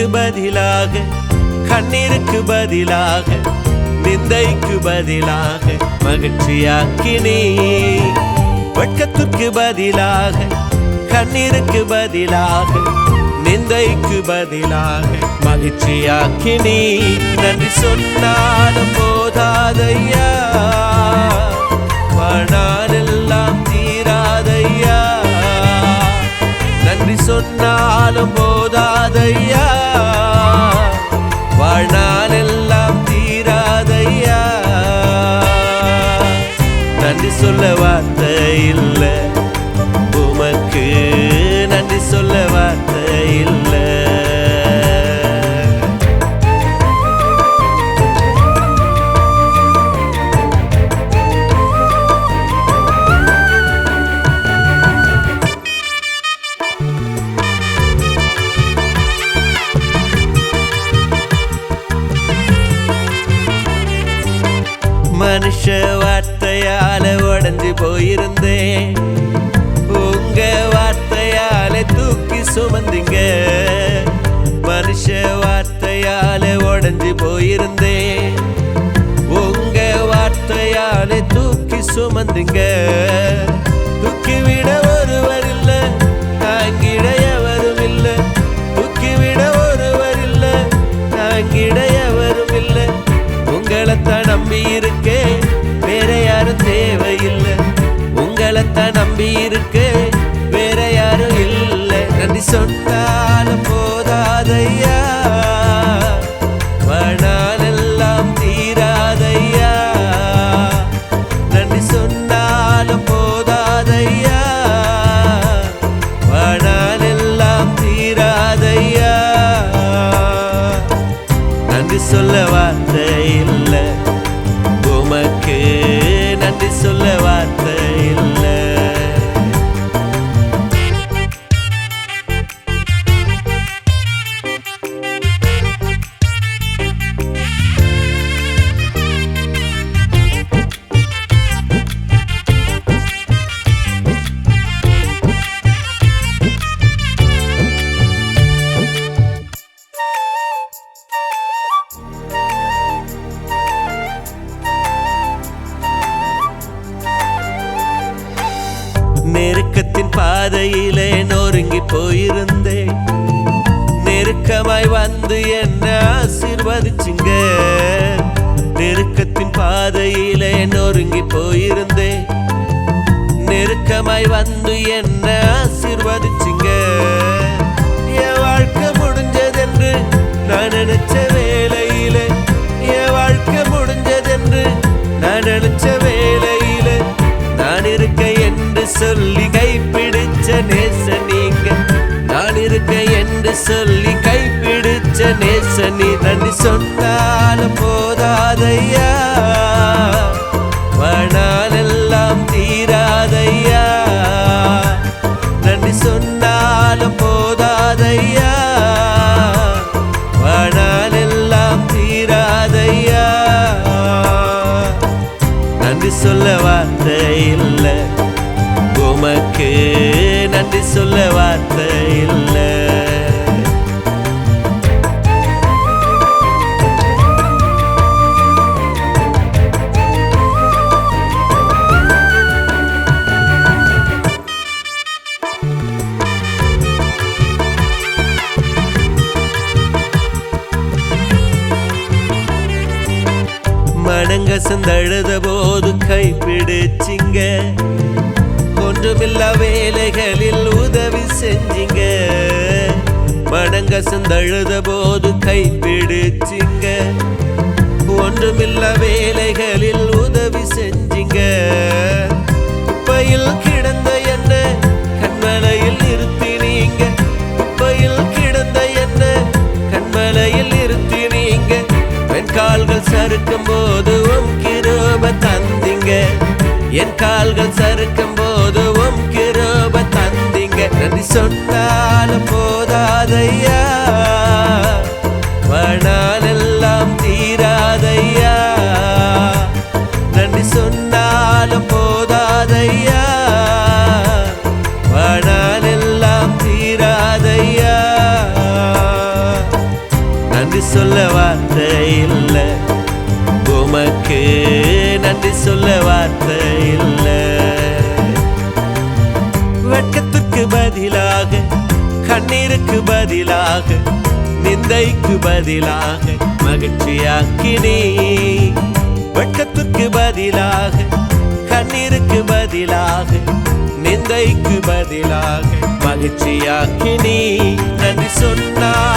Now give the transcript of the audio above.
கண்ணுக்கு பதிலாக கண்ணீருக்கு பதிலாக நிந்தைக்கு பதிலாக மகிழ்ச்சியாக்கினே. வெட்கத்துக்கு பதிலாக கண்ணீருக்கு பதிலாக நிந்தைக்கு பதிலாக மகிழ்ச்சியாக்கினே. நன்றி சொன்னாலும் போதாதையா. மனுஷ வார்த்தையால உடஞ்சு போயிருந்தேன் உங்க வார்த்தையால தூக்கி சுமந்தீங்க. மனுஷ வார்த்தையால உடஞ்சு போயிருந்தேன் உங்க வார்த்தையால தூக்கி சுமந்தீங்க. சொல்ல வார்த்தை இல்லை. உமக்கு நன்றி சொல்ல வார்த்தை பாதையிலே நொறுங்கி போயிருந்தேன். நெருக்கமாய் வந்து என்ன ஆசிர்வதிச்சுங்க. நெருக்கத்தின் பாதையிலே நொறுங்கி போயிருந்தேன். நெருக்கமாய் வந்து என்ன ஆசிர்வதிச்சுங்க. என் வாழ்க்கை முடிஞ்சதென்று நான் நினைச்சவே சொன்னாலும் போதாதையா? வாழ்நாளெல்லாம் தீராதையா? நன்றி சொன்னாலும் போதாதையா? வாழ்நாளெல்லாம் தீராதையா? நன்றி சொல்ல வார்த்தை இல்லை. உமக்கு நன்றி சொல்ல வார்த்தை இல்லை. மனங்க சந்தழுத போது கைப்பிடிச்சிங்க ஒன்றுமில்லா வேலைகளில் உதவி செஞ்சீங்க. மனங்க சந்தழுத போது கைப்பிடிச்சிங்க ஒன்றுமில்லா வேலைகளில் உதவி செஞ்சீங்க. குப்பையில் கால்கள் சறுக்கும் போது உம் கிருப தந்திங்க. நன்றி சொன்னாலும் போதாதையா? வாழ்நாளெல்லாம் தீராதையா? நன்றி சொன்னாலும் போதாதையா? வாழ்நாளெல்லாம் தீராதையா? நன்றி சொல்ல வார்த்தை இல்லை. உமக்கு நன்றி சொல்ல வார்த்தை இல்லை. நிந்தைக்கு பதிலாக நிந்தைக்கு பதிலாக மகிழ்ச்சியாக்கினே. வெட்கத்துக்கு பதிலாக கண்ணீருக்கு பதிலாக நிந்தைக்கு பதிலாக மகிழ்ச்சியாக்கினே. நன்றி சொன்னார்